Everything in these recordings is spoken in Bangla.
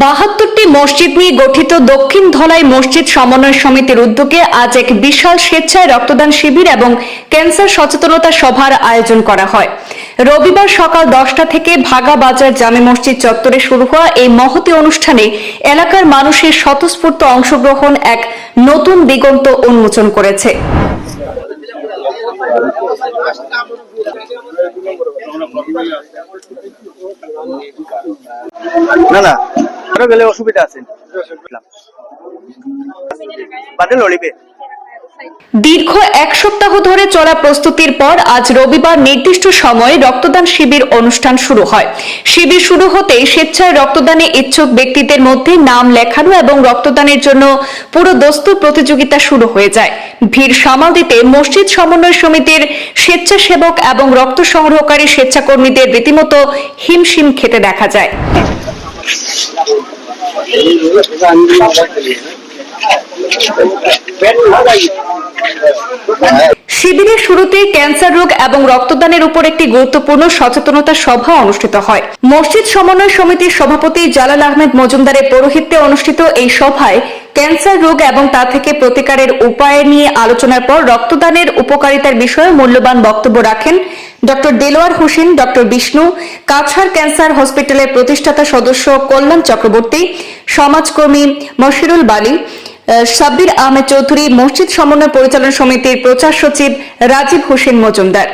বাহাত্তরটি মসজিদ নিয়ে গঠিত দক্ষিণ ধলাই মসজিদ সমন্বয় সমিতির উদ্যোগে আজ এক বিশাল স্বেচ্ছায় রক্তদান শিবির এবং ক্যান্সার সচেতনতা সভার আয়োজন করা হয়। রবিবার সকাল দশটা থেকে ভাগা বাজার জামে মসজিদ চত্বরে শুরু হওয়া এই মহতি অনুষ্ঠানে এলাকার মানুষের স্বতঃস্ফূর্ত অংশগ্রহণ এক নতুন দিগন্ত উন্মোচন করেছে। না না। আরও গেলে অসুবিধা আছে। দীর্ঘ এক সপ্তাহ ধরে চলা প্রস্তুতির পর আজ রবিবার নির্দিষ্ট সময়ে রক্তদান শিবির অনুষ্ঠান শুরু হয়। শিবির শুরু হতেই স্বেচ্ছায় রক্তদানে ইচ্ছুক ব্যক্তিদের মধ্যে নাম লেখানো এবং রক্তদানের জন্য পুরো দস্তুর প্রতিযোগিতা শুরু হয়ে যায়। ভিড় সামাল দিতে মসজিদ সমন্বয় সমিতির স্বেচ্ছাসেবক এবং রক্ত সংগ্রহকারী স্বেচ্ছাকর্মীদের রীতিমতো হিমশিম খেতে দেখা যায়। Thank you. শিবিরের শুরুতে ক্যান্সার রোগ এবং রক্তদানের উপর একটি গুরুত্বপূর্ণ সচেতনতা সভা অনুষ্ঠিত হয়। মসজিদ সমন্বয় সমিতির সভাপতি জালাল আহমেদ মজুমদারের পৌরোহিত্যে অনুষ্ঠিত এই সভায় ক্যান্সার রোগ এবং তা থেকে প্রতিকারের উপায় নিয়ে আলোচনার পর রক্তদানের উপকারিতার বিষয়ে মূল্যবান বক্তব্য রাখেন doctor Delwar Hossain, doctor Bishnu, Cachar cancer হসপিটালের প্রতিষ্ঠাতা সদস্য কল্যাণ চক্রবর্তী, সমাজকর্মী মশিরুল বালী সাব্বির আহমেদ চৌধুরী মসজিদ সমন্বয় পরিচালনা সমিতির প্রচার সচিব রাজীব হোসেন মজুমদার।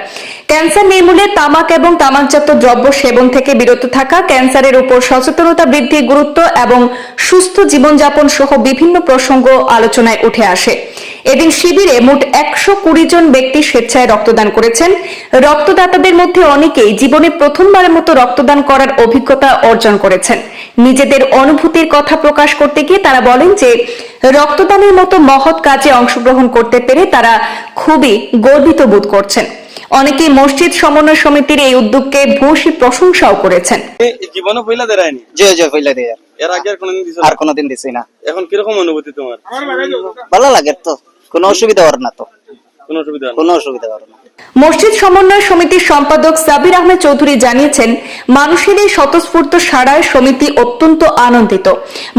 ক্যান্সার নির্মূলে তামাক এবং তামাকজাত দ্রব্য সেবন থেকে বিরত থাকা, ক্যান্সারের উপর সচেতনতা বৃদ্ধির গুরুত্ব এবং সুস্থ জীবনযাপন সহ বিভিন্ন প্রসঙ্গ আলোচনায় উঠে আসে। এদিন শিবিরে মোট একশো কুড়ি জন ব্যক্তি স্বেচ্ছায় রক্তদান করেছেন। রক্তদাতাদের মধ্যে অনেকেই জীবনে প্রথমবারের মতো রক্তদান করার অভিজ্ঞতা অর্জন করেছেন। নিজেদের অনুভূতির কথা প্রকাশ করতে গিয়ে তারা বলেন যে, রক্তদানের মতো মহৎ কাজে অংশগ্রহণ করতে পেরে তারা খুবই গর্বিত বোধ করছেন। অনেকেই মসজিদ সমন্বয় সমিতির এই উদ্যোগকে ভূয়সী প্রশংসাও করেছেন। জীবনে পয়লা দেরায়নি জি জি পয়লা দেয়। এর আগে আর কোনদিন দিছো আর কোনোদিন দিছি না। এখন কীরকম অনুভূতি তোমার? ভালো লাগে তো কোনো অসুবিধা হওয়ার না তো। কোনো অসুবিধা কোনো অসুবিধা হওয়ার না। মসজিদ সমন্বয় সমিতির সম্পাদক সাবির আহমেদ চৌধুরী জানিয়েছেন, মানুষের এই স্বতঃস্ফূর্ত সারায় সমিতি অত্যন্ত আনন্দিত।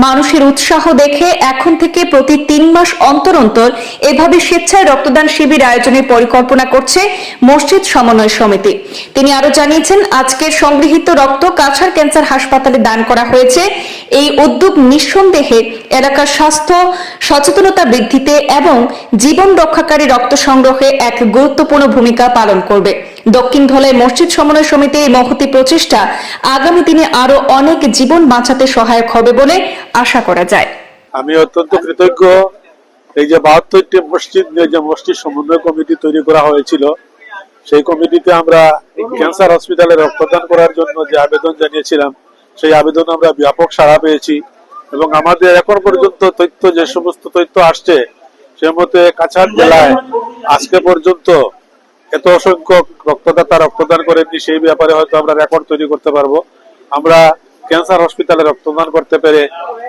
মানুষের উৎসাহ দেখে এখন থেকে প্রতি তিন মাস অন্তর অন্তর এভাবে স্বেচ্ছায় রক্তদান শিবির আয়োজনের পরিকল্পনা করছে মসজিদ সমন্বয় সমিতি। তিনি আরও জানিয়েছেন, আজকের সংগৃহীত রক্ত কাছাড় ক্যান্সার হাসপাতালে দান করা হয়েছে। এই উদ্যোগ নিঃসন্দেহে এলাকার স্বাস্থ্য, সচেতনতা বৃদ্ধিতে এবং জীবন রক্ষাকারী রক্ত সংগ্রহে এক গুরুত্বপূর্ণ ভূমিকা পালন করবে। দক্ষিণ ধলাই মসজিদ সমন্বয় সমিতির এই মহতি প্রচেষ্টা আগামী দিনে আরও অনেক জীবন বাঁচাতে সহায়ক হবে বলে আশা করা যায়। আমি অত্যন্ত কৃতজ্ঞ। এই যে বাহাত্তরটি মসজিদ যে মসজিদ সমন্বয় কমিটি তৈরি করা হয়েছিল, সেই কমিটিতে আমরা ক্যান্সার হসপিটালে রক্তদান করার জন্য যে আবেদন জানিয়েছিলাম সেই আবেদন আমরা ব্যাপক সাড়া পেয়েছি এবং আমাদের এখন পর্যন্ত তথ্য, যে সমস্ত তথ্য আসছে, সে মতে কাছাড় জেলায় আজকে পর্যন্ত এত অসংখ্যক রক্তদাতা রক্তদান করেননি, সেই ব্যাপারে হয়তো আমরা রেকর্ড তৈরি করতে পারব। আমরা ক্যান্সার হসপিটালে রক্তদান করতে পেরে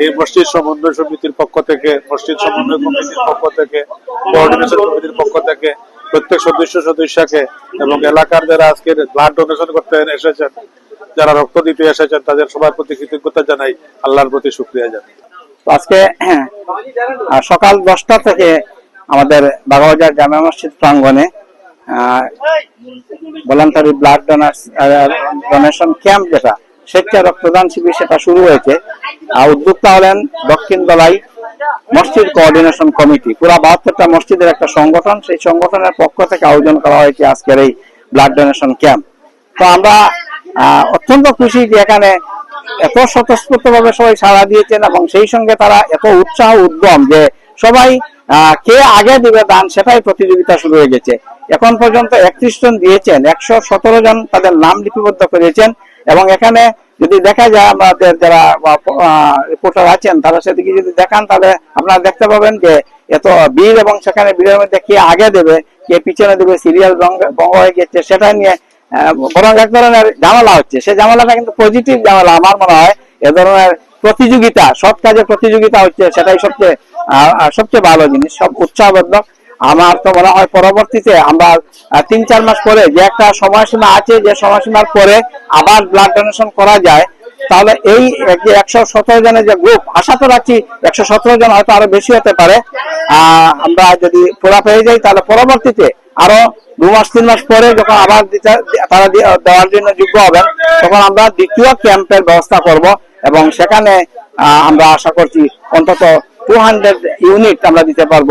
এই মসজিদ সমন্বয় সমিতির পক্ষ থেকে, মসজিদ সমন্বয় কমিটির পক্ষ থেকে কোঅর্ডিনেশন কমিটির পক্ষ থেকে, প্রত্যেক সদস্য সদস্যকে এবং এলাকার যারা আজকে ব্লাড ডোনেশন করতে এসেছেন যারা রক্ত দিতে এসেছেন, তাদের সবার প্রতি কৃতজ্ঞতা জানাই, আল্লাহর প্রতি শুক্রিয়া জানাই। আজকে সকাল দশটা থেকে আমাদের বাগাবাজার জামা মসজিদ প্রাঙ্গনে ভলান্টারি ব্লাড ডোনেশন ক্যাম্প যেটা স্বেচ্ছা রক্তদান শিবির সেটা শুরু হয়েছে। আর উদ্যোক্তা হলেন দক্ষিণ দলাই মসজিদ কোঅর্ডিনেশন কমিটি পুরা বাহাত্তরটা মসজিদের একটা সংগঠন, সেই সংগঠনের পক্ষ থেকে আয়োজন করা হয়েছে আজকের এই ব্লাড ডোনেশন ক্যাম্প তো আমরা অত্যন্ত খুশি যে এখানে এত স্বতঃস্ফূর্ত ভাবে সবাই সাড়া দিয়েছেন এবং সেই সঙ্গে তারা এত উৎসাহ উদ্যম যে সবাই কে আগে দিবে দান সেটাই প্রতিযোগিতা শুরু হয়ে গেছে। এখন পর্যন্ত একত্রিশ জন দিয়েছেন, একশো সতেরো জন তাদের নাম লিপিবদ্ধ করেছেন এবং এখানে যদি দেখা যায় আমাদের যারা রিপোর্টার আছেন, তারা সেদিকে যদি দেখান, তাহলে আপনারা দেখতে পাবেন যে এত ভিড় এবং সেখানে ভিড়ের মধ্যে কে আগে দেবে, কে পিছনে দেবে সিরিয়াল ভঙ্গ হয়ে গেছে, সেটা নিয়ে বরং এক ধরনের ঝামেলা হচ্ছে। সেই ঝামেলাটা কিন্তু পজিটিভ ঝামেলা আমার মনে হয়। এ ধরনের প্রতিযোগিতা, সৎ কাজে প্রতিযোগিতা হচ্ছে, সেটাই সবচেয়ে সবচেয়ে ভালো জিনিস, সব উৎসাহবর্ধক আমার তো মনে হয় পরবর্তীতে আমরা তিন, চার মাস পরে যে একটা সময়সীমা আছে, যে সময়সীমার পরে আবার ব্লাড ডোনেশন করা যায়, তাহলে এই যে একশো সতেরো জনের যে গ্রুপ আশা তো রাখছি একশো সতেরো জন হয়তো আরও বেশি হতে পারে। আমরা যদি পুরা পেয়ে যাই, তাহলে পরবর্তীতে আরও দু মাস, তিন মাস পরে যখন আবার তারা দেওয়ার জন্য যোগ্য হবেন, তখন আমরা দ্বিতীয় ক্যাম্পের ব্যবস্থা করব এবং সেখানে আমরা আশা করছি অন্তত টু হান্ড্রেড ইউনিট আমরা দিতে পারব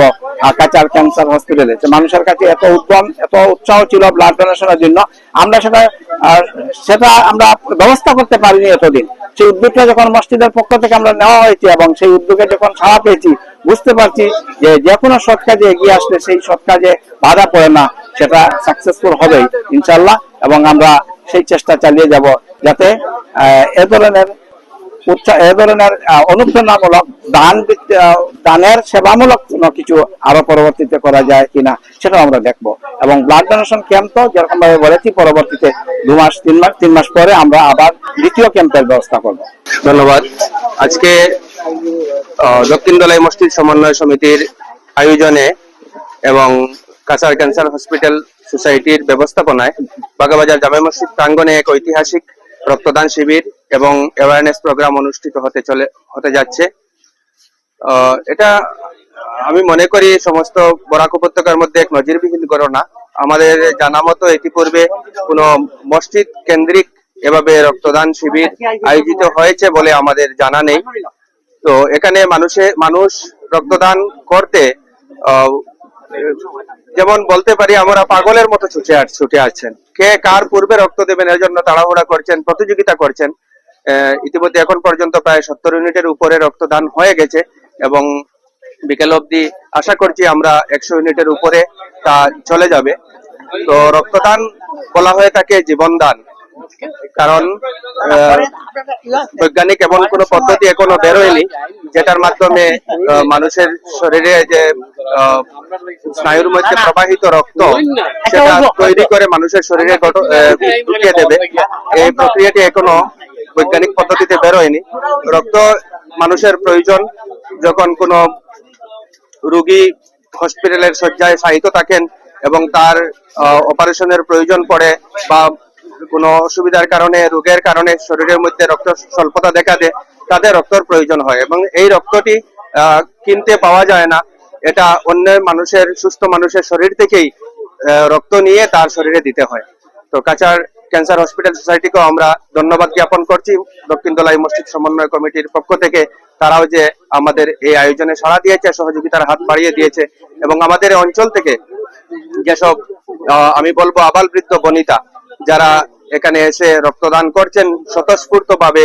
কাচার ক্যান্সার হসপিটালে মানুষের কাছে এত উদ্যম, এত উৎসাহ ছিল ব্লাড ডোনেশনের জন্য। আমরা সেটা সেটা আমরা ব্যবস্থা করতে পারিনি এতদিন। সেই উদ্যোগটা যখন মসজিদের পক্ষ থেকে আমরা নেওয়া হয়েছে এবং সেই উদ্যোগে যখন সাড়া পেয়েছি, বুঝতে পারছি যে যে কোনো সৎ কাজে এগিয়ে আসলে সেই সৎ কাজে বাধা পড়ে না। সেটা সাকসেসফুল হবেই ইনশাল্লাহ এবং আমরা সেই চেষ্টা চালিয়ে যাব যাতে এ ধরনের উৎসাহ এ ধরনের অনুপ্রেরণামূলক দান দানের সেবামূলক কোনো কিছু আরও পরবর্তীতে করা যায় কিনা সেটাও আমরা দেখব। এবং ব্লাড ডোনেশন ক্যাম্প তো যেরকম ভাবে বলেছি, পরবর্তীতে দু মাস, তিন মাস তিন মাস পরে আমরা আবার দ্বিতীয় ক্যাম্পের ব্যবস্থা করব। ধন্যবাদ। আজকে দক্ষিণ দলাই মসজিদ সমন্বয় সমিতির আয়োজনে এবং কাছাড় ক্যান্সার হসপিটাল সোসাইটির ব্যবস্থাপনায় বাগাবাজার জামে মসজিদ প্রাঙ্গণে এক ঐতিহাসিক রক্তদান শিবির এবং অ্যাওয়ারনেস প্রোগ্রাম অনুষ্ঠিত হতে চলে, হতে যাচ্ছে। এটা আমি মনে করি সমস্ত বরাক উপত্যকার মধ্যে এক নজিরবিহীন ঘটনা। আমাদের জানা মতো ইতিপূর্বে কোনো মসজিদ কেন্দ্রিক এভাবে রক্তদান শিবির আয়োজিত হয়েছে বলে আমাদের জানা নেই। তো এখানে মানুষে, মানুষ রক্তদান করতে যেমন বলতে পারি, আমরা পাগলের মতো ছুটে ছুটে আসছেন। কে কার পূর্বে রক্ত দেবেন, এর জন্য তাড়াহুড়া করছেন, প্রতিযোগিতা করছেন ইতিমধ্যে এখন পর্যন্ত প্রায় সত্তর ইউনিটের উপরে রক্তদান হয়ে গেছে এবং বিকেল অবধি আশা করছি আমরা একশো ইউনিটের উপরে তা চলে যাবে। তো রক্তদান বলা হয়ে থাকে জীবনদান, কারণ বৈজ্ঞানিক এমন কোনো পদ্ধতি এখনও বেরোয়নি, যেটার মাধ্যমে মানুষের শরীরে যে স্নায়ুর মধ্যে প্রবাহিত রক্ত সেটা তৈরি করে মানুষের শরীরে ঢুকিয়ে দেবে। এই প্রক্রিয়াটি এখনও বৈজ্ঞানিক পদ্ধতিতে বেরোয়নি রক্ত মানুষের প্রয়োজন। যখন কোনো রোগী হসপিটালের শয্যায় শায়িত থাকেন এবং তার অপারেশনের প্রয়োজন পড়ে বা কোনো অসুবিধার কারণে রোগের কারণে শরীরের মধ্যে রক্ত স্বল্পতা দেখা দেয় তাদের রক্তর প্রয়োজন হয়। এবং এই রক্তটি আহ, কিনতে পাওয়া যায় না। এটা অন্য মানুষের, সুস্থ মানুষের শরীর থেকেই রক্ত নিয়ে তার শরীরে দিতে হয়। তো কাচার ক্যান্সার হসপিটাল সোসাইটিকেও আমরা ধন্যবাদ জ্ঞাপন করছি। দক্ষিণ দলাই মসজিদ সমন্বয় কমিটির পক্ষ থেকে তারাও যে আমাদের এই আয়োজনে সাড়া দিয়েছে, সহযোগিতার হাত বাড়িয়ে দিয়েছে এবং আমাদের অঞ্চল থেকে যেসব আমি বলব আবাল বৃদ্ধ বনিতা, যারা এখানে এসে রক্তদান করছেন স্বতঃস্ফূর্ত ভাবে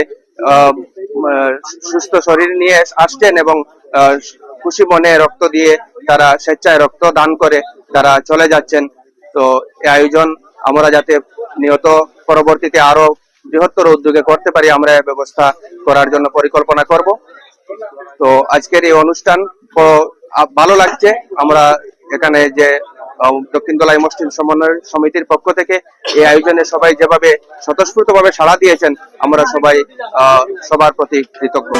সুস্থ শরীর নিয়ে আসছেন এবং খুশি মনে রক্ত দিয়ে তারা স্বেচ্ছায় রক্ত দান করে তারা চলে যাচ্ছেন। তো এই আয়োজন আমরা যাতে নিয়ত পরবর্তীতে আরও বৃহত্তর উদ্যোগে করতে পারি, আমরা ব্যবস্থা করার জন্য পরিকল্পনা করব। তো আজকের এই অনুষ্ঠান ভালো লাগছে। আমরা এখানে যে দক্ষিণ দলাই মসজিদ সমন্বয় সমিতির পক্ষ থেকে এই আয়োজনে সবাই যেভাবে স্বতঃস্ফূর্ত ভাবে সাড়া দিয়েছেন, আমরা সবাই সবার প্রতি কৃতজ্ঞ।